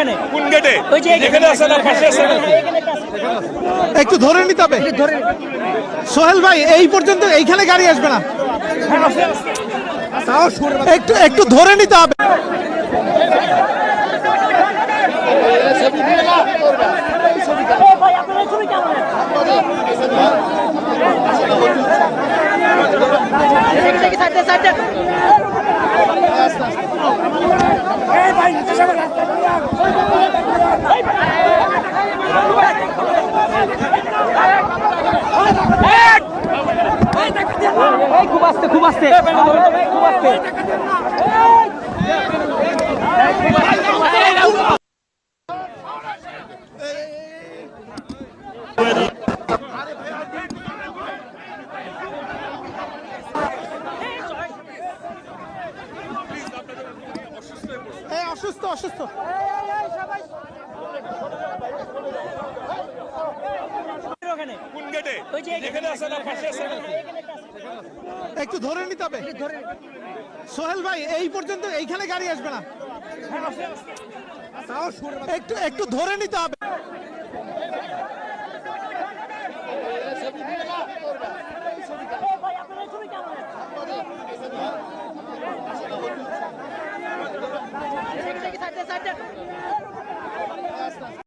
ওখানে কোন গেটে ওই যে এখানে আছে না পাশে আছে একটু ধরে নিতে হবে। সোহেল ভাই এই পর্যন্ত এইখানে গাড়ি আসবে না। একটু একটু ধরে নিতে হবে। ভাই খুব আসতে খুব আসতে। খুব আসতে। অসুস্থ অসুস্থ। কোন গেটে এখানে আছে না পাশে আছে। একটু ধরে নিতে হবে। সোহেল ভাই এই পর্যন্ত এইখানে গাড়ি আসবে না। একটু একটু ধরে নিতে হবে। صدق